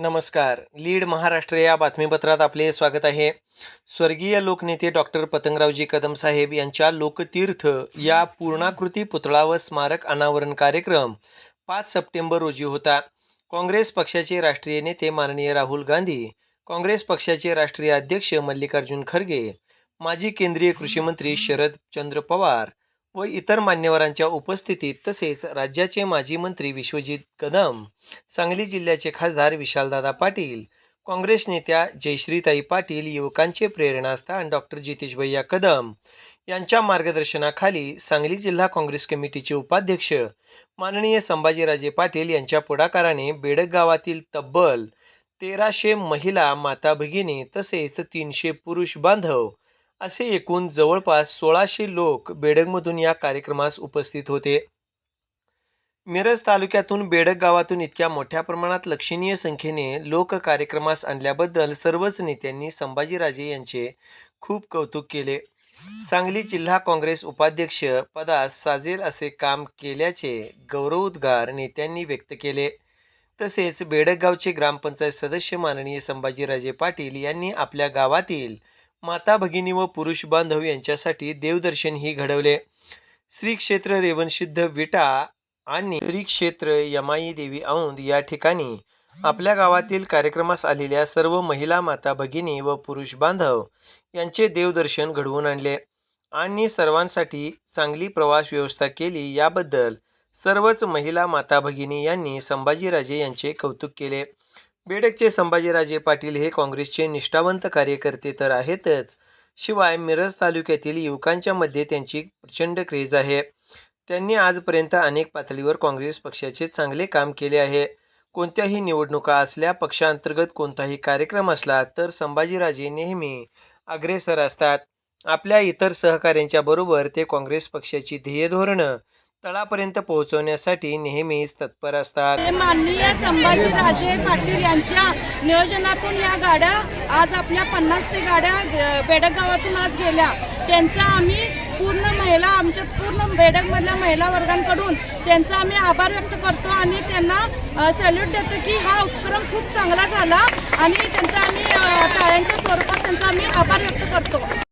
नमस्कार. लीड महाराष्ट्र या बातमीपत्रात आपले स्वागत आहे. स्वर्गीय लोकनेते डॉक्टर पतंगरावजी कदम साहेब यांच्या लोकतीर्थ या पूर्णाकृती पुतळा व स्मारक अनावरण कार्यक्रम पाच सप्टेंबर रोजी होता. काँग्रेस पक्षाचे राष्ट्रीय नेते माननीय राहुल गांधी काँग्रेस पक्षाचे राष्ट्रीय अध्यक्ष मल्लिकार्जुन खरगे माजी केंद्रीय कृषी मंत्री शरदचंद्र पवार व इतर मान्यवरांच्या उपस्थितीत तसेच राज्याचे माजी मंत्री विश्वजित कदम सांगली जिल्ह्याचे खासदार विशालदादा पाटील काँग्रेस नेत्या जयश्रीताई पाटील युवकांचे प्रेरणास्थान डॉक्टर जितेश भैया कदम यांच्या मार्गदर्शनाखाली सांगली जिल्हा काँग्रेस कमिटीचे उपाध्यक्ष माननीय संभाजीराजे पाटील यांच्या पुढाकाराने बेडक गावातील तब्बल तेराशे महिला माता भगिनी तसेच तीनशे पुरुष बांधव असे एकूण जवळपास सोळाशे लोक बेडगमधून या कार्यक्रमास उपस्थित होते. मिरज तालुक्यातून बेडक गावातून इतक्या मोठ्या प्रमाणात लक्षणीय संख्येने लोक कार्यक्रमास आणल्याबद्दल सर्वच नेत्यांनी संभाजीराजे यांचे खूप कौतुक केले. सांगली जिल्हा काँग्रेस उपाध्यक्ष पदास साजेल असे काम केल्याचे गौरवोद्गार नेत्यांनी व्यक्त केले. तसेच बेडकगावचे ग्रामपंचायत सदस्य माननीय संभाजीराजे पाटील यांनी आपल्या गावातील माता भगिनी व पुरुष बांधव यांच्यासाठी देवदर्शनही घडवले. श्री क्षेत्र रेवणसिद्ध विटा आणि श्री क्षेत्र यमाई देवी औंद या ठिकाणी आपल्या गावातील कार्यक्रमास आलेल्या सर्व महिला माता भगिनी व पुरुष बांधव यांचे देवदर्शन घडवून आणले आणि सर्वांसाठी चांगली प्रवास व्यवस्था केली. याबद्दल सर्वच महिला माता भगिनी यांनी संभाजीराजे यांचे कौतुक केले. बेडकचे संभाजीराजे पाटील हे काँग्रेसचे निष्ठावंत कार्यकर्ते तर आहेतच. शिवाय मिरज तालुक्यातील युवकांच्या मध्ये त्यांची प्रचंड क्रेज आहे. त्यांनी आजपर्यंत अनेक पातळीवर काँग्रेस पक्षाचे चांगले काम केले आहे. कोणत्याही निवडणुका असल्या पक्षांतर्गत कोणताही कार्यक्रम असला तर संभाजीराजे नेहमी अग्रेसर असतात. आपल्या इतर सहकाऱ्यांच्या बरोबर ते काँग्रेस पक्षाची ध्येय धोरणं तळापर्यंत पोहोचवण्यासाठी नेहमीच तत्पर असतात. माननीय माननीय संभाजीराजे पाटील यांच्या नियोजनातून या गाड्या आज आपल्या पन्नास ते गाड्या बेडक गावातून आज गेल्या. त्यांचा आम्ही पूर्ण महिला आमच्या पूर्ण बेडकमधल्या महिला वर्गांकडून त्यांचा आम्ही आभार व्यक्त करतो आणि त्यांना सॅल्यूट देतो की हा उपक्रम खूप चांगला झाला आणि त्यांचा आम्ही अ, टाळ्यांच्या स्वरूपात त्यांचा आम्ही आभार व्यक्त करतो.